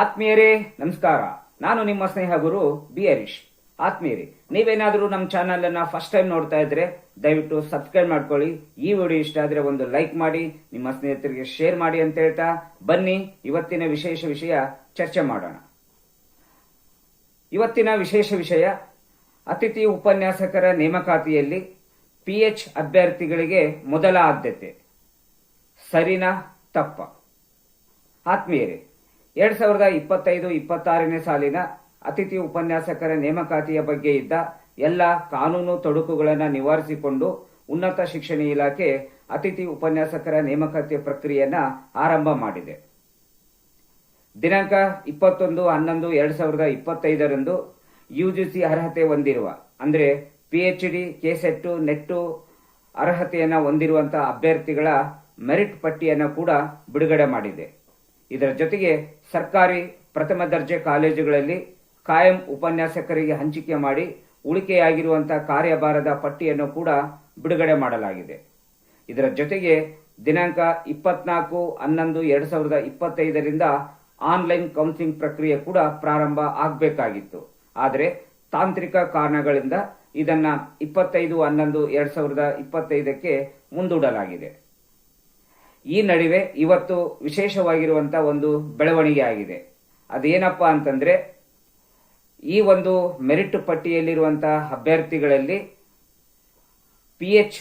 ಆತ್ಮೀಯರೇ, ನಮಸ್ಕಾರ. ನಾನು ನಿಮ್ಮ ಸ್ನೇಹ ಗುರು ಬಿ ಹರೀಶ್. ಆತ್ಮೀಯರೇ, ನೀವೇನಾದರೂ ನಮ್ಮ ಚಾನಲ್ ಅನ್ನ ಫಸ್ಟ್ ಟೈಮ್ ನೋಡ್ತಾ ಇದ್ರೆ ದಯವಿಟ್ಟು ಸಬ್ಸ್ಕ್ರೈಬ್ ಮಾಡ್ಕೊಳ್ಳಿ. ಈ ವಿಡಿಯೋ ಇಷ್ಟ ಆದ್ರೆ ಒಂದು ಲೈಕ್ ಮಾಡಿ, ನಿಮ್ಮ ಸ್ನೇಹಿತರಿಗೆ ಶೇರ್ ಮಾಡಿ ಅಂತ ಹೇಳ್ತಾ ಬನ್ನಿ. ಇವತ್ತಿನ ವಿಶೇಷ ವಿಷಯ ಚರ್ಚೆ ಮಾಡೋಣ. ಇವತ್ತಿನ ವಿಶೇಷ ವಿಷಯ, ಅತಿಥಿ ಉಪನ್ಯಾಸಕರ ನೇಮಕಾತಿಯಲ್ಲಿ ಪಿಎಚ್ ಅಭ್ಯರ್ಥಿಗಳಿಗೆ ಮೊದಲ ಆದ್ಯತೆ. ಸರಿನಾ ತಪ್ಪ? ಆತ್ಮೀಯರೇ ಎರಡ್ ಸಾವಿರದ ಇಪ್ಪತ್ತೈದು, ಇಪ್ಪತ್ತಾರನೇ ಸಾಲಿನ ಅತಿಥಿ ಉಪನ್ಯಾಸಕರ ನೇಮಕಾತಿಯ ಬಗ್ಗೆ ಇದ್ದ ಎಲ್ಲ ಕಾನೂನು ತೊಡಕುಗಳನ್ನು ನಿವಾರಿಸಿಕೊಂಡು ಉನ್ನತ ಶಿಕ್ಷಣ ಇಲಾಖೆ ಅತಿಥಿ ಉಪನ್ಯಾಸಕರ ನೇಮಕಾತಿ ಪ್ರಕ್ರಿಯೆಯನ್ನು ಆರಂಭ ಮಾಡಿದೆ. ದಿನಾಂಕ ಇಪ್ಪತ್ತೊಂದು, ಹನ್ನೊಂದು, ಎರಡ್ ಸಾವಿರದ ಇಪ್ಪತ್ತೈದರಂದು ಯುಜಿಸಿ ಅರ್ಹತೆ ಹೊಂದಿರುವ, ಅಂದ್ರೆ ಪಿಎಚ್ಡಿ, ಕೆಸೆಟ್ಟು, ನೆಟ್ಟು ಅರ್ಹತೆಯನ್ನು ಹೊಂದಿರುವಂತಹ ಅಭ್ಯರ್ಥಿಗಳ ಮೆರಿಟ್ ಪಟ್ಟಿಯನ್ನು ಕೂಡ ಬಿಡುಗಡೆ ಮಾಡಿದೆ. ಇದರ ಜೊತೆಗೆ ಸರ್ಕಾರಿ ಪ್ರಥಮ ದರ್ಜೆ ಕಾಲೇಜುಗಳಲ್ಲಿ ಕಾಯಂ ಉಪನ್ಯಾಸಕರಿಗೆ ಹಂಚಿಕೆ ಮಾಡಿ ಉಳಿಕೆಯಾಗಿರುವಂತಹ ಕಾರ್ಯಭಾರದ ಪಟ್ಟಿಯನ್ನು ಕೂಡ ಬಿಡುಗಡೆ ಮಾಡಲಾಗಿದೆ. ಇದರ ಜೊತೆಗೆ ದಿನಾಂಕ ಇಪ್ಪತ್ನಾಲ್ಕು, ಹನ್ನೊಂದು, ಎರಡ್ ಸಾವಿರದ ಇಪ್ಪತ್ತೈದರಿಂದ ಆನ್ಲೈನ್ ಕೌನ್ಸಿಲಿಂಗ್ ಪ್ರಕ್ರಿಯೆ ಕೂಡ ಪ್ರಾರಂಭ ಆಗಬೇಕಾಗಿತ್ತು. ಆದರೆ ತಾಂತ್ರಿಕ ಕಾರಣಗಳಿಂದ ಇದನ್ನು ಇಪ್ಪತ್ತೈದು, ಹನ್ನೊಂದು, ಎರಡ್ ಸಾವಿರದ ಇಪ್ಪತ್ತೈದಕ್ಕೆ ಮುಂದೂಡಲಾಗಿದೆ. ಈ ನಡುವೆ ಇವತ್ತು ವಿಶೇಷವಾಗಿರುವಂತಹ ಒಂದು ಬೆಳವಣಿಗೆ ಆಗಿದೆ ಅದೇನಪ್ಪ ಅಂತಂದ್ರೆ, ಈ ಒಂದು ಮೆರಿಟ್ ಪಟ್ಟಿಯಲ್ಲಿರುವಂತಹ ಅಭ್ಯರ್ಥಿಗಳಲ್ಲಿ ಪಿ ಎಚ್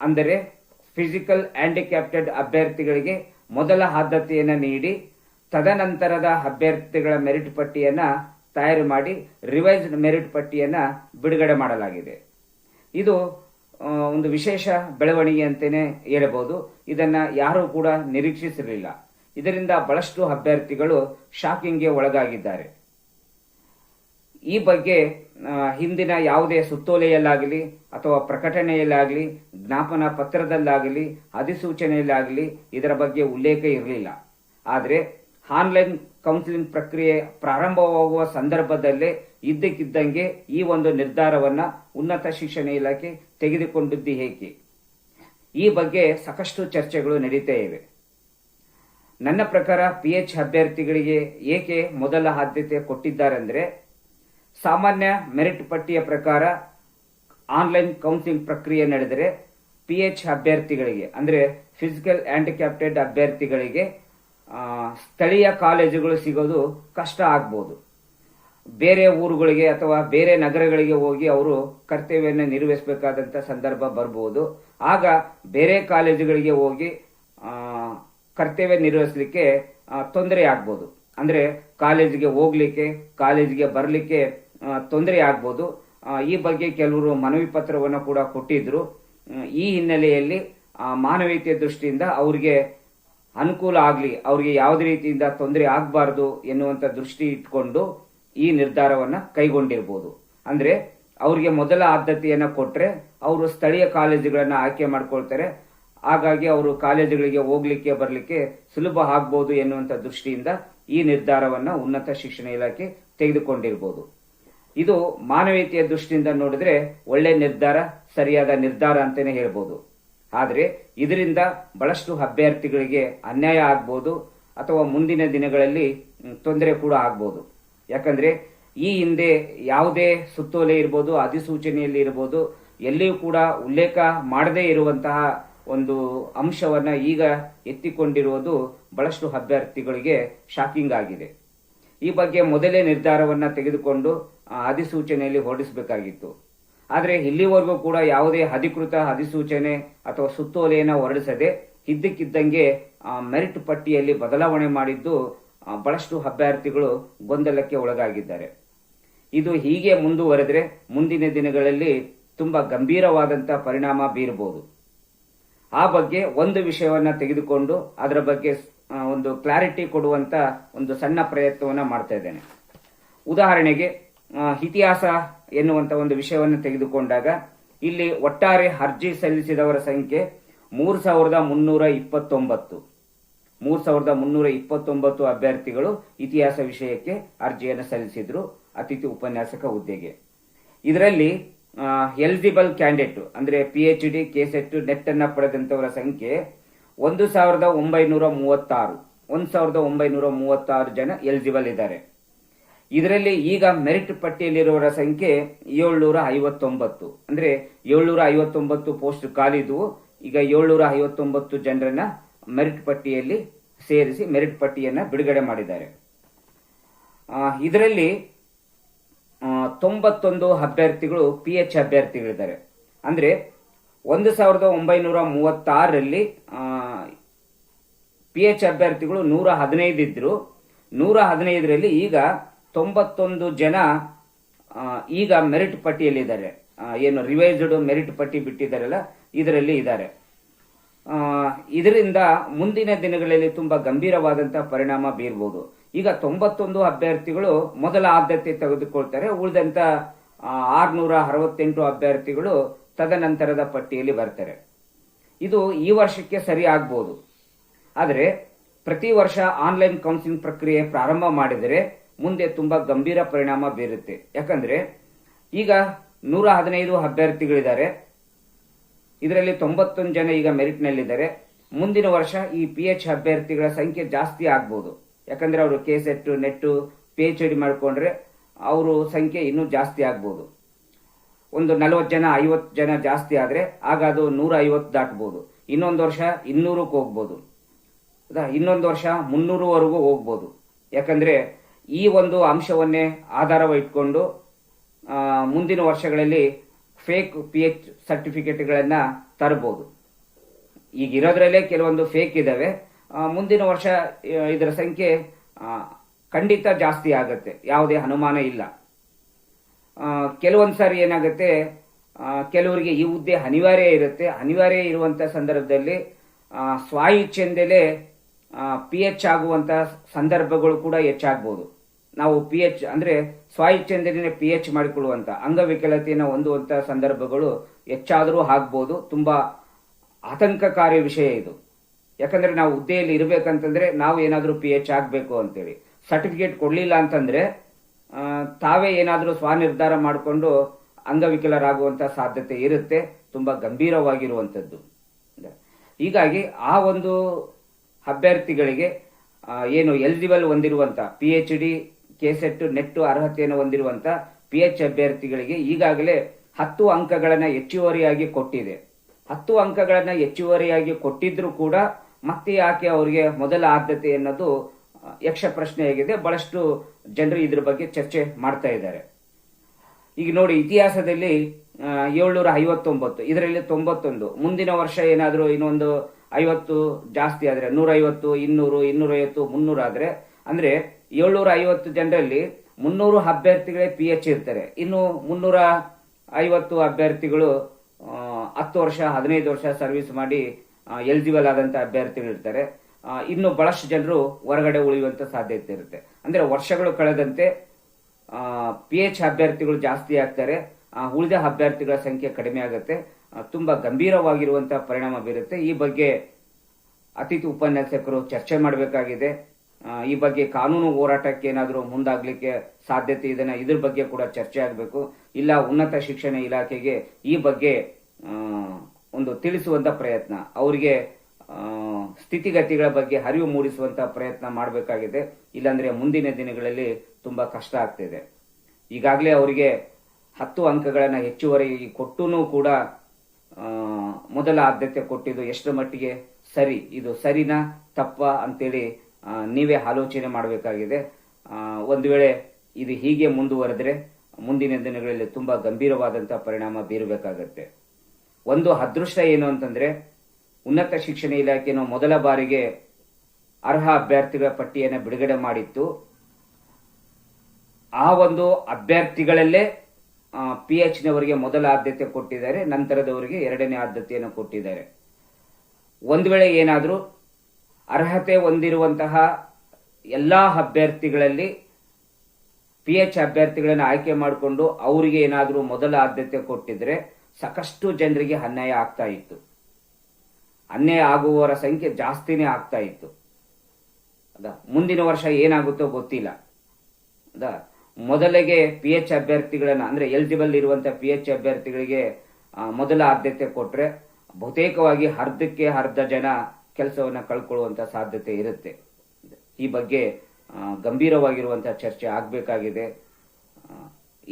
ಅಂದರೆ ಫಿಸಿಕಲ್ ಹ್ಯಾಂಡಿಕ್ಯಾಪ್ಟೆಡ್ ಅಭ್ಯರ್ಥಿಗಳಿಗೆ ಮೊದಲ ಆದ್ಯತೆಯನ್ನು ನೀಡಿ, ತದನಂತರದ ಅಭ್ಯರ್ಥಿಗಳ ಮೆರಿಟ್ ಪಟ್ಟಿಯನ್ನ ತಯಾರು ಮಾಡಿ, ರಿವೈಸ್ಡ್ ಮೆರಿಟ್ ಪಟ್ಟಿಯನ್ನ ಬಿಡುಗಡೆ ಮಾಡಲಾಗಿದೆ. ಇದು ಒಂದು ವಿಶೇಷ ಬೆಳವಣಿಗೆ ಅಂತಾನೆ ಹೇಳಬಹುದು. ಇದನ್ನ ಯಾರೂ ಕೂಡ ನಿರೀಕ್ಷಿಸಿರಲಿಲ್ಲ. ಇದರಿಂದ ಬಹಳಷ್ಟು ಅಭ್ಯರ್ಥಿಗಳು ಶಾಕಿಂಗ್ಗೆ ಒಳಗಾಗಿದ್ದಾರೆ. ಈ ಬಗ್ಗೆ ಹಿಂದಿನ ಯಾವುದೇ ಸುತ್ತೋಲೆಯಲ್ಲಾಗಲಿ ಅಥವಾ ಪ್ರಕಟಣೆಯಲ್ಲಾಗಲಿ, ಜ್ಞಾಪನ ಪತ್ರದಲ್ಲಾಗಲಿ, ಅಧಿಸೂಚನೆಯಲ್ಲಾಗಲಿ ಇದರ ಬಗ್ಗೆ ಉಲ್ಲೇಖ ಇರಲಿಲ್ಲ. ಆದರೆ ಆನ್ಲೈನ್ ಕೌನ್ಸಿಲಿಂಗ್ ಪ್ರಕ್ರಿಯೆ ಪ್ರಾರಂಭವಾಗುವ ಸಂದರ್ಭದಲ್ಲೇ ಇದ್ದಕ್ಕಿದ್ದಂಗೆ ಈ ಒಂದು ನಿರ್ಧಾರವನ್ನ ಉನ್ನತ ಶಿಕ್ಷಣ ಇಲಾಖೆ ತೆಗೆದುಕೊಂಡಿದ್ದು ಹೇಗೆ? ಈ ಬಗ್ಗೆ ಸಾಕಷ್ಟು ಚರ್ಚೆಗಳು ನಡೀತಾ ಇವೆ. ನನ್ನ ಪ್ರಕಾರ ಪಿಎಚ್ ಅಭ್ಯರ್ಥಿಗಳಿಗೆ ಏಕೆ ಮೊದಲ ಆದ್ಯತೆ ಕೊಟ್ಟಿದ್ದಾರೆಂದರೆ, ಸಾಮಾನ್ಯ ಮೆರಿಟ್ ಪಟ್ಟಿಯ ಪ್ರಕಾರ ಆನ್ಲೈನ್ ಕೌನ್ಸಿಲಿಂಗ್ ಪ್ರಕ್ರಿಯೆ ನಡೆದರೆ ಪಿಎಚ್ ಅಭ್ಯರ್ಥಿಗಳಿಗೆ, ಅಂದರೆ ಫಿಸಿಕಲ್ ಹ್ಯಾಂಡಿಕ್ಯಾಪ್ಟೆಡ್ ಅಭ್ಯರ್ಥಿಗಳಿಗೆ ಸ್ಥಳೀಯ ಕಾಲೇಜುಗಳು ಸಿಗೋದು ಕಷ್ಟ ಆಗ್ಬೋದು. ಬೇರೆ ಊರುಗಳಿಗೆ ಅಥವಾ ಬೇರೆ ನಗರಗಳಿಗೆ ಹೋಗಿ ಅವರು ಕರ್ತವ್ಯವನ್ನು ನಿರ್ವಹಿಸಬೇಕಾದಂತ ಸಂದರ್ಭ ಬರ್ಬೋದು. ಆಗ ಬೇರೆ ಕಾಲೇಜುಗಳಿಗೆ ಹೋಗಿ ಕರ್ತವ್ಯ ನಿರ್ವಹಿಸಲಿಕ್ಕೆ ತೊಂದರೆ ಆಗ್ಬೋದು. ಅಂದ್ರೆ ಕಾಲೇಜಿಗೆ ಹೋಗ್ಲಿಕ್ಕೆ, ಕಾಲೇಜಿಗೆ ಬರಲಿಕ್ಕೆ ತೊಂದರೆ ಆಗ್ಬೋದು. ಈ ಬಗ್ಗೆ ಕೆಲವರು ಮನವಿ ಪತ್ರವನ್ನು ಕೂಡ ಕೊಟ್ಟಿದ್ರು. ಈ ಹಿನ್ನೆಲೆಯಲ್ಲಿ ಮಾನವೀಯತೆ ದೃಷ್ಟಿಯಿಂದ ಅವರಿಗೆ ಅನುಕೂಲ ಆಗಲಿ, ಅವರಿಗೆ ಯಾವುದೇ ರೀತಿಯಿಂದ ತೊಂದರೆ ಆಗಬಾರದು ಎನ್ನುವಂಥ ದೃಷ್ಟಿ ಇಟ್ಕೊಂಡು ಈ ನಿರ್ಧಾರವನ್ನ ಕೈಗೊಂಡಿರ್ಬೋದು. ಅಂದ್ರೆ ಅವರಿಗೆ ಮೊದಲ ಆದ್ಯತೆಯನ್ನ ಕೊಟ್ರೆ ಅವರು ಸ್ಥಳೀಯ ಕಾಲೇಜುಗಳನ್ನು ಆಯ್ಕೆ ಮಾಡ್ಕೊಳ್ತಾರೆ. ಹಾಗಾಗಿ ಅವರು ಕಾಲೇಜುಗಳಿಗೆ ಹೋಗ್ಲಿಕ್ಕೆ ಬರಲಿಕ್ಕೆ ಸುಲಭ ಆಗ್ಬೋದು ಎನ್ನುವಂಥ ದೃಷ್ಟಿಯಿಂದ ಈ ನಿರ್ಧಾರವನ್ನ ಉನ್ನತ ಶಿಕ್ಷಣ ಇಲಾಖೆ ತೆಗೆದುಕೊಂಡಿರ್ಬೋದು. ಇದು ಮಾನವೀಯತೆಯ ದೃಷ್ಟಿಯಿಂದ ನೋಡಿದ್ರೆ ಒಳ್ಳೆ ನಿರ್ಧಾರ, ಸರಿಯಾದ ನಿರ್ಧಾರ ಅಂತಲೇ ಹೇಳ್ಬೋದು. ಆದರೆ ಇದರಿಂದ ಬಹಳಷ್ಟು ಅಭ್ಯರ್ಥಿಗಳಿಗೆ ಅನ್ಯಾಯ ಆಗ್ಬೋದು ಅಥವಾ ಮುಂದಿನ ದಿನಗಳಲ್ಲಿ ತೊಂದರೆ ಕೂಡ ಆಗ್ಬೋದು. ಯಾಕಂದ್ರೆ ಈ ಹಿಂದೆ ಯಾವುದೇ ಸುತ್ತೋಲೆ ಇರ್ಬೋದು, ಅಧಿಸೂಚನೆಯಲ್ಲಿ ಇರ್ಬೋದು, ಎಲ್ಲಿಯೂ ಕೂಡ ಉಲ್ಲೇಖ ಮಾಡದೇ ಇರುವಂತಹ ಒಂದು ಅಂಶವನ್ನ ಈಗ ಎತ್ತಿಕೊಂಡಿರುವುದು ಬಹಳಷ್ಟು ಅಭ್ಯರ್ಥಿಗಳಿಗೆ ಶಾಕಿಂಗ್ ಆಗಿದೆ. ಈ ಬಗ್ಗೆ ಮೊದಲೇ ನಿರ್ಧಾರವನ್ನ ತೆಗೆದುಕೊಂಡು ಅಧಿಸೂಚನೆಯಲ್ಲಿ ಹೊರಡಿಸಬೇಕಾಗಿತ್ತು. ಆದರೆ ಇಲ್ಲಿವರೆಗೂ ಕೂಡ ಯಾವುದೇ ಅಧಿಕೃತ ಅಧಿಸೂಚನೆ ಅಥವಾ ಸುತ್ತೋಲೆಯನ್ನು ಹೊರಡಿಸದೆ, ಇದ್ದಕ್ಕಿದ್ದಂಗೆ ಮೆರಿಟ್ ಪಟ್ಟಿಯಲ್ಲಿ ಬದಲಾವಣೆ ಮಾಡಿದ್ದು ಬಹಳಷ್ಟು ಅಭ್ಯರ್ಥಿಗಳು ಗೊಂದಲಕ್ಕೆ ಒಳಗಾಗಿದ್ದಾರೆ. ಇದು ಹೀಗೆ ಮುಂದುವರೆದ್ರೆ ಮುಂದಿನ ದಿನಗಳಲ್ಲಿ ತುಂಬಾ ಗಂಭೀರವಾದಂತಹ ಪರಿಣಾಮ ಬೀರಬಹುದು. ಆ ಬಗ್ಗೆ ಒಂದು ವಿಷಯವನ್ನ ತೆಗೆದುಕೊಂಡು ಅದರ ಬಗ್ಗೆ ಒಂದು ಕ್ಲಾರಿಟಿ ಕೊಡುವಂತ ಒಂದು ಸಣ್ಣ ಪ್ರಯತ್ನವನ್ನ ಮಾಡ್ತಾ ಇದ್ದೇನೆ. ಉದಾಹರಣೆಗೆ ಇತಿಹಾಸ ಎನ್ನುವಂತ ಒಂದು ವಿಷಯವನ್ನು ತೆಗೆದುಕೊಂಡಾಗ ಇಲ್ಲಿ ಒಟ್ಟಾರೆ ಅರ್ಜಿ ಸಲ್ಲಿಸಿದವರ ಸಂಖ್ಯೆ ಮೂರ್ ಸಾವಿರದ ಮುನ್ನೂರ ಇಪ್ಪತ್ತೊಂಬತ್ತು. ಮೂರ್ ಸಾವಿರದ ಮುನ್ನೂರ ಇಪ್ಪತ್ತೊಂಬತ್ತು ಅಭ್ಯರ್ಥಿಗಳು ಇತಿಹಾಸ ವಿಷಯಕ್ಕೆ ಅರ್ಜಿಯನ್ನು ಸಲ್ಲಿಸಿದ್ರು ಅತಿಥಿ ಉಪನ್ಯಾಸಕ ಹುದ್ದೆಗೆ. ಇದರಲ್ಲಿ ಎಲಿಜಿಬಲ್ ಕ್ಯಾಂಡಿಡೇಟ್ ಅಂದ್ರೆ P H D KSET NET ಅನ್ನ ಪಡೆದಂತವರ ಸಂಖ್ಯೆ ಒಂದು ಸಾವಿರದ ಒಂಬೈನೂರ ಮೂವತ್ತಾರು, ಒಂದ್ ಸಾವಿರದ ಒಂಬೈನೂರ ಮೂವತ್ತಾರು ಜನ ಎಲಿಜಿಬಲ್ ಇದ್ದಾರೆ. ಇದರಲ್ಲಿ ಈಗ ಮೆರಿಟ್ ಪಟ್ಟಿಯಲ್ಲಿರುವವರ ಸಂಖ್ಯೆ ಏಳ್ನೂರ ಐವತ್ತೊಂಬತ್ತು ಅಂದ್ರೆ ಏಳ್ನೂರ ಐವತ್ತೊಂಬತ್ತು ಪೋಸ್ಟ್ ಖಾಲಿದ್ವು, ಈಗ ಏಳ್ನೂರ ಐವತ್ತೊಂಬತ್ತು ಜನರನ್ನ ಮೆರಿಟ್ ಪಟ್ಟಿಯಲ್ಲಿ ಸೇರಿಸಿ ಮೆರಿಟ್ ಪಟ್ಟಿಯನ್ನ ಬಿಡುಗಡೆ ಮಾಡಿದ್ದಾರೆ. ಇದರಲ್ಲಿ ತೊಂಬತ್ತೊಂದು ಅಭ್ಯರ್ಥಿಗಳು ಪಿ ಎಚ್ ಅಭ್ಯರ್ಥಿಗಳಿದ್ದಾರೆ. ಅಂದ್ರೆ, ಒಂದು ಸಾವಿರದ ಒಂಬೈನೂರ ಮೂವತ್ತಾರರಲ್ಲಿ ಪಿ ಎಚ್ ಅಭ್ಯರ್ಥಿಗಳು ನೂರ ಹದಿನೈದು ಇದ್ರು. ನೂರ ಹದಿನೈದರಲ್ಲಿ ಈಗ ತೊಂಬತ್ತೊಂದು ಜನ ಈಗ ಮೆರಿಟ್ ಪಟ್ಟಿಯಲ್ಲಿದ್ದಾರೆ. ಏನು ರಿವೈಸ್ಡ್ ಮೆರಿಟ್ ಪಟ್ಟಿ ಬಿಟ್ಟಿದ್ದಾರೆಲ್ಲ, ಇದರಲ್ಲಿ ಇದ್ದಾರೆ. ಇದರಿಂದ ಮುಂದಿನ ದಿನಗಳಲ್ಲಿ ತುಂಬಾ ಗಂಭೀರವಾದಂತಹ ಪರಿಣಾಮ ಬೀರಬಹುದು ಈಗ ತೊಂಬತ್ತೊಂದು ಅಭ್ಯರ್ಥಿಗಳು ಮೊದಲ ಆದ್ಯತೆ ತೆಗೆದುಕೊಳ್ತಾರೆ. ಉಳಿದಂತ ಆರ್ನೂರ ಅರವತ್ತೆಂಟು ಅಭ್ಯರ್ಥಿಗಳು ತದನಂತರದ ಪಟ್ಟಿಯಲ್ಲಿ ಬರ್ತಾರೆ. ಇದು ಈ ವರ್ಷಕ್ಕೆ ಸರಿ ಆಗ್ಬೋದು. ಆದರೆ, ಪ್ರತಿ ವರ್ಷ ಆನ್ಲೈನ್ ಕೌನ್ಸಿಲಿಂಗ್ ಪ್ರಕ್ರಿಯೆ ಪ್ರಾರಂಭ ಮಾಡಿದರೆ ಮುಂದೆ ತುಂಬಾ ಗಂಭೀರ ಪರಿಣಾಮ ಬೀರುತ್ತೆ. ಯಾಕಂದ್ರೆ, ಈಗ ನೂರ ಹದಿನೈದು ಅಭ್ಯರ್ಥಿಗಳಿದ್ದಾರೆ. ಇದರಲ್ಲಿ ತೊಂಬತ್ತೊಂದು ಜನ ಈಗ ಮೆರಿಟ್ ನಲ್ಲಿದ್ದಾರೆ ಮುಂದಿನ ವರ್ಷ ಈ ಪಿ ಎಚ್ ಅಭ್ಯರ್ಥಿಗಳ ಸಂಖ್ಯೆ ಜಾಸ್ತಿ ಆಗ್ಬೋದು. ಯಾಕಂದ್ರೆ ಅವರು K SET NET P H D ಮಾಡಿಕೊಂಡ್ರೆ ಅವರು ಸಂಖ್ಯೆ ಇನ್ನೂ ಜಾಸ್ತಿ ಆಗ್ಬೋದು. ಒಂದು ನಲವತ್ತು ಜನ, ಐವತ್ತು ಜನ ಜಾಸ್ತಿ ಆದ್ರೆ ಆಗ ಅದು ನೂರ ಐವತ್ತು ದಾಟ್ಬೋದು. ಇನ್ನೊಂದು ವರ್ಷ ಇನ್ನೂರಕ್ಕೆ ಹೋಗ್ಬೋದು? ಇನ್ನೊಂದು ವರ್ಷ ಮುನ್ನೂರವರೆಗೂ ಹೋಗ್ಬೋದು. ಯಾಕಂದ್ರೆ ಈ ಒಂದು ಅಂಶವನ್ನೇ ಆಧಾರವ ಇಟ್ಕೊಂಡು ಮುಂದಿನ ವರ್ಷಗಳಲ್ಲಿ ಫೇಕ್ ಪಿ ಎಚ್ ಸರ್ಟಿಫಿಕೇಟ್ಗಳನ್ನು ತರಬಹುದು ಈಗ ಇರೋದ್ರಲ್ಲೇ ಕೆಲವೊಂದು ಫೇಕ್ ಇದ್ದಾವೆ ಮುಂದಿನ ವರ್ಷ ಇದರ ಸಂಖ್ಯೆ ಖಂಡಿತ ಜಾಸ್ತಿ ಆಗುತ್ತೆ. ಯಾವುದೇ ಅನುಮಾನ ಇಲ್ಲ. ಕೆಲವೊಂದು ಸಾರಿ ಏನಾಗುತ್ತೆ ಕೆಲವರಿಗೆ ಈ ಹುದ್ದೆ ಅನಿವಾರ್ಯ ಇರುತ್ತೆ. ಅನಿವಾರ್ಯ ಇರುವಂತ ಸಂದರ್ಭದಲ್ಲಿ ಸ್ವ ಇಚ್ಛೆಯಿಂದಲೇ ಪಿ ಎಚ್ ಆಗುವಂತ ಸಂದರ್ಭಗಳು ಕೂಡ ಹೆಚ್ಚಾಗಬಹುದು ನಾವು ಪಿ ಎಚ್ ಅಂದ್ರೆ ಸ್ವ ಇಚ್ಛೆಯಿಂದಲೇ ಪಿ ಎಚ್ ಮಾಡಿಕೊಳ್ಳುವಂತ ಅಂಗವಿಕಲತೆಯನ್ನು ಹೊಂದುವಂತ ಸಂದರ್ಭಗಳು ಹೆಚ್ಚಾದರೂ ಆಗ್ಬೋದು. ತುಂಬಾ ಆತಂಕಕಾರಿ ವಿಷಯ ಇದು. ಯಾಕಂದ್ರೆ ನಾವು ಹುದ್ದೆಯಲ್ಲಿ ಇರಬೇಕಂತಂದ್ರೆ ನಾವು ಏನಾದರೂ ಪಿ ಎಚ್ ಆಗಬೇಕು ಅಂತೇಳಿ. ಸರ್ಟಿಫಿಕೇಟ್ ಕೊಡ್ಲಿಲ್ಲ ಅಂತಂದ್ರೆ ತಾವೇ ಏನಾದರೂ ಸ್ವನಿರ್ಧಾರ ಮಾಡಿಕೊಂಡು ಅಂಗವಿಕಲರಾಗುವಂತ ಸಾಧ್ಯತೆ ಇರುತ್ತೆ. ತುಂಬಾ ಗಂಭೀರವಾಗಿರುವಂಥದ್ದು. ಹೀಗಾಗಿ ಆ ಒಂದು ಅಭ್ಯರ್ಥಿಗಳಿಗೆ ಏನು eligible ಹೊಂದಿರುವಂತ P H D KSET NET ಅರ್ಹತೆಯನ್ನು ಹೊಂದಿರುವಂಥ ಪಿ ಎಚ್ ಅಭ್ಯರ್ಥಿಗಳಿಗೆ ಈಗಾಗಲೇ ಹತ್ತು ಅಂಕಗಳನ್ನ ಹೆಚ್ಚುವರಿಯಾಗಿ ಕೊಟ್ಟಿದೆ. ಹತ್ತು ಅಂಕಗಳನ್ನ ಹೆಚ್ಚುವರಿಯಾಗಿ ಕೊಟ್ಟಿದ್ರು ಕೂಡ ಮತ್ತೆ ಯಾಕೆ ಅವರಿಗೆ ಮೊದಲ ಆದ್ಯತೆ ಅನ್ನೋದು ಯಕ್ಷ ಪ್ರಶ್ನೆಯಾಗಿದೆ. ಬಹಳಷ್ಟು ಜನರು ಇದ್ರ ಬಗ್ಗೆ ಚರ್ಚೆ ಮಾಡ್ತಾ ಇದ್ದಾರೆ. ಈಗ ನೋಡಿ, ಇತಿಹಾಸದಲ್ಲಿ ಏಳ್ನೂರ ಐವತ್ತೊಂಬತ್ತು, ಇದರಲ್ಲಿ ತೊಂಬತ್ತೊಂದು. ಮುಂದಿನ ವರ್ಷ ಏನಾದರೂ ಇನ್ನೊಂದು ಐವತ್ತು ಜಾಸ್ತಿ ಆದ್ರೆ ನೂರ ಐವತ್ತು ಇನ್ನೂರು, ಇನ್ನೂರೈವತ್ತು ಮುನ್ನೂರು ಆದ್ರೆ ಅಂದ್ರೆ ಏಳ್ನೂರ ಐವತ್ತು ಜನರಲ್ಲಿ ಮುನ್ನೂರು ಅಭ್ಯರ್ಥಿಗಳೇ ಪಿ ಎಚ್ ಇರ್ತಾರೆ. ಇನ್ನು ಮುನ್ನೂರ ಐವತ್ತು ಅಭ್ಯರ್ಥಿಗಳು ಹತ್ತು ವರ್ಷ, ಹದಿನೈದು ವರ್ಷ ಸರ್ವಿಸ್ ಮಾಡಿ ಎಲಿಜಿಬಲ್ ಆದಂತ ಅಭ್ಯರ್ಥಿಗಳು ಇರ್ತಾರೆ. ಇನ್ನು ಬಹಳಷ್ಟು ಜನರು ಹೊರಗಡೆ ಉಳಿಯುವಂತ ಸಾಧ್ಯತೆ ಇರುತ್ತೆ. ಅಂದ್ರೆ ವರ್ಷಗಳು ಕಳೆದಂತೆ ಪಿ ಎಚ್ ಅಭ್ಯರ್ಥಿಗಳು ಜಾಸ್ತಿ ಆಗ್ತಾರೆ. ಉಳಿದ ಅಭ್ಯರ್ಥಿಗಳ ಸಂಖ್ಯೆ ಕಡಿಮೆ ಆಗುತ್ತೆ. ತುಂಬಾ ಗಂಭೀರವಾಗಿರುವಂತಹ ಪರಿಣಾಮ ಬೀರುತ್ತೆ. ಈ ಬಗ್ಗೆ ಅತಿಥಿ ಉಪನ್ಯಾಸಕರು ಚರ್ಚೆ ಮಾಡಬೇಕಾಗಿದೆ. ಈ ಬಗ್ಗೆ ಕಾನೂನು ಹೋರಾಟಕ್ಕೆ ಏನಾದರೂ ಮುಂದಾಗಲಿಕ್ಕೆ ಸಾಧ್ಯತೆ ಇದನ್ನ ಇದ್ರ ಬಗ್ಗೆ ಕೂಡ ಚರ್ಚೆ ಆಗಬೇಕು. ಇಲ್ಲ ಉನ್ನತ ಶಿಕ್ಷಣ ಇಲಾಖೆಗೆ ಈ ಬಗ್ಗೆ ಒಂದು ತಿಳಿಸುವಂತ ಪ್ರಯತ್ನ, ಅವರಿಗೆ ಸ್ಥಿತಿಗತಿಗಳ ಬಗ್ಗೆ ಅರಿವು ಮೂಡಿಸುವಂತ ಪ್ರಯತ್ನ ಮಾಡಬೇಕಾಗಿದೆ. ಇಲ್ಲಾಂದರೆ ಮುಂದಿನ ದಿನಗಳಲ್ಲಿ ತುಂಬಾ ಕಷ್ಟ ಆಗ್ತಿದೆ. ಈಗಾಗಲೇ ಅವರಿಗೆ ಹತ್ತು ಅಂಕಗಳನ್ನು ಹೆಚ್ಚುವರಿ ಕೊಟ್ಟು ಕೂಡ ಮೊದಲ ಆದ್ಯತೆ ಕೊಟ್ಟಿದ್ದು ಎಷ್ಟರ ಮಟ್ಟಿಗೆ? ಸರಿ, ಇದು ಸರಿನಾ ತಪ್ಪ ಅಂತೇಳಿ ನೀವೇ ಆಲೋಚನೆ ಮಾಡಬೇಕಾಗಿದೆ. ಒಂದು ವೇಳೆ ಇದು ಹೀಗೆ ಮುಂದುವರೆದ್ರೆ ಮುಂದಿನ ದಿನಗಳಲ್ಲಿ ತುಂಬಾ ಗಂಭೀರವಾದಂತಹ ಪರಿಣಾಮ ಬೀರಬೇಕಾಗತ್ತೆ. ಒಂದು ಅದೃಷ್ಟ ಏನು ಅಂತಂದ್ರೆ ಉನ್ನತ ಶಿಕ್ಷಣ ಇಲಾಖೆಯನ್ನು ಮೊದಲ ಬಾರಿಗೆ ಅರ್ಹ ಅಭ್ಯರ್ಥಿಗಳ ಪಟ್ಟಿಯನ್ನು ಬಿಡುಗಡೆ ಮಾಡಿತ್ತು. ಆ ಒಂದು ಅಭ್ಯರ್ಥಿಗಳಲ್ಲೇ ಪಿ ಎಚ್ ನವರಿಗೆ ಮೊದಲ ಆದ್ಯತೆ ಕೊಟ್ಟಿದ್ದಾರೆ, ನಂತರದವರಿಗೆ ಎರಡನೇ ಆದ್ಯತೆಯನ್ನು ಕೊಟ್ಟಿದ್ದಾರೆ. ಒಂದು ವೇಳೆ ಏನಾದರೂ ಅರ್ಹತೆ ಹೊಂದಿರುವಂತಹ ಎಲ್ಲ ಅಭ್ಯರ್ಥಿಗಳಲ್ಲಿ ಪಿ ಎಚ್ ಅಭ್ಯರ್ಥಿಗಳನ್ನು ಆಯ್ಕೆ ಮಾಡಿಕೊಂಡು ಅವರಿಗೆ ಏನಾದರೂ ಮೊದಲ ಆದ್ಯತೆ ಕೊಟ್ಟಿದ್ರೆ ಸಾಕಷ್ಟು ಜನರಿಗೆ ಅನ್ಯಾಯ ಆಗ್ತಾ ಇತ್ತು. ಅನ್ಯಾಯ ಆಗುವವರ ಸಂಖ್ಯೆ ಜಾಸ್ತಿನೇ ಆಗ್ತಾ ಇತ್ತು. ಅದ, ಮುಂದಿನ ವರ್ಷ ಏನಾಗುತ್ತೋ ಗೊತ್ತಿಲ್ಲ. ಅದ, ಮೊದಲಿಗೆ ಪಿ ಎಚ್ ಅಭ್ಯರ್ಥಿಗಳನ್ನು, ಅಂದ್ರೆ ಎಲಿಜಿಬಲ್ ಇರುವಂಥ ಪಿ ಎಚ್ ಅಭ್ಯರ್ಥಿಗಳಿಗೆ ಮೊದಲ ಆದ್ಯತೆ ಕೊಟ್ಟರೆ ಬಹುತೇಕವಾಗಿ ಅರ್ಧಕ್ಕೆ ಅರ್ಧ ಜನ ಕೆಲಸವನ್ನ ಕಳ್ಕೊಳ್ಳುವಂತ ಸಾಧ್ಯತೆ ಇರುತ್ತೆ. ಈ ಬಗ್ಗೆ ಗಂಭೀರವಾಗಿರುವಂಥ ಚರ್ಚೆ ಆಗಬೇಕಾಗಿದೆ.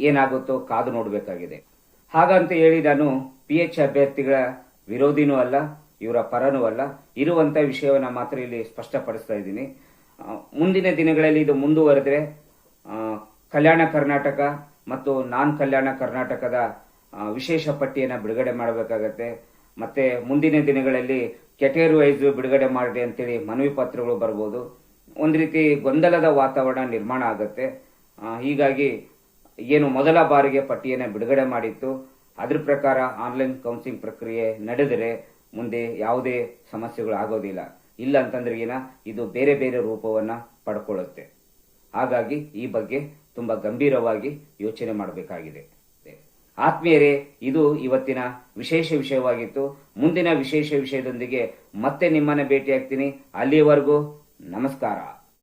ಏನಾಗುತ್ತೋ ಕಾದು ನೋಡಬೇಕಾಗಿದೆ. ಹಾಗಂತ ಹೇಳಿ ನಾನು ಪಿ ಎಚ್ ಅಭ್ಯರ್ಥಿಗಳ ವಿರೋಧಿನೂ ಅಲ್ಲ, ಇವರ ಪರನೂ ಅಲ್ಲ. ಇರುವಂತ ವಿಷಯವನ್ನ ಮಾತ್ರ ಇಲ್ಲಿ ಸ್ಪಷ್ಟಪಡಿಸ್ತಾ ಇದ್ದೀನಿ. ಮುಂದಿನ ದಿನಗಳಲ್ಲಿ ಇದು ಮುಂದುವರೆದ್ರೆ ಕಲ್ಯಾಣ ಕರ್ನಾಟಕ ಮತ್ತು ನಾನ್ ಕಲ್ಯಾಣ ಕರ್ನಾಟಕದ ವಿಶೇಷ ಪಟ್ಟಿಯನ್ನು ಬಿಡುಗಡೆ ಮಾಡಬೇಕಾಗತ್ತೆ. ಮತ್ತೆ ಮುಂದಿನ ದಿನಗಳಲ್ಲಿ ಕೆಟೇರ್ ವೈಸ್ ಬಿಡುಗಡೆ ಮಾಡಿ ಅಂತೇಳಿ ಮನವಿ ಪತ್ರಗಳು ಬರ್ಬೋದು. ಒಂದು ರೀತಿ ಗೊಂದಲದ ವಾತಾವರಣ ನಿರ್ಮಾಣ ಆಗುತ್ತೆ. ಹೀಗಾಗಿ ಏನು ಮೊದಲ ಬಾರಿಗೆ ಪಟ್ಟಿಯನ್ನು ಬಿಡುಗಡೆ ಮಾಡಿತ್ತು. ಅದ್ರ ಪ್ರಕಾರ ಆನ್ಲೈನ್ ಕೌನ್ಸಿಲಿಂಗ್ ಪ್ರಕ್ರಿಯೆ ನಡೆದರೆ ಮುಂದೆ ಯಾವುದೇ ಸಮಸ್ಯೆಗಳು ಆಗೋದಿಲ್ಲ. ಇಲ್ಲ ಅಂತಂದ್ರೆ ಏನ? ಇದು ಬೇರೆ ಬೇರೆ ರೂಪವನ್ನ ಪಡ್ಕೊಳ್ಳುತ್ತೆ. ಹಾಗಾಗಿ ಈ ಬಗ್ಗೆ ತುಂಬಾ ಗಂಭೀರವಾಗಿ ಯೋಚನೆ ಮಾಡಬೇಕಾಗಿದೆ. ಆತ್ಮೀಯರೇ ಇದು ಇವತ್ತಿನ ವಿಶೇಷ ವಿಷಯವಾಗಿತ್ತು. ಮುಂದಿನ ವಿಶೇಷ ವಿಷಯದೊಂದಿಗೆ ಮತ್ತೆ ನಿಮ್ಮನ್ನ ಭೇಟಿಯಾಗ್ತೀನಿ. ಅಲ್ಲಿಯವರೆಗೂ ನಮಸ್ಕಾರ.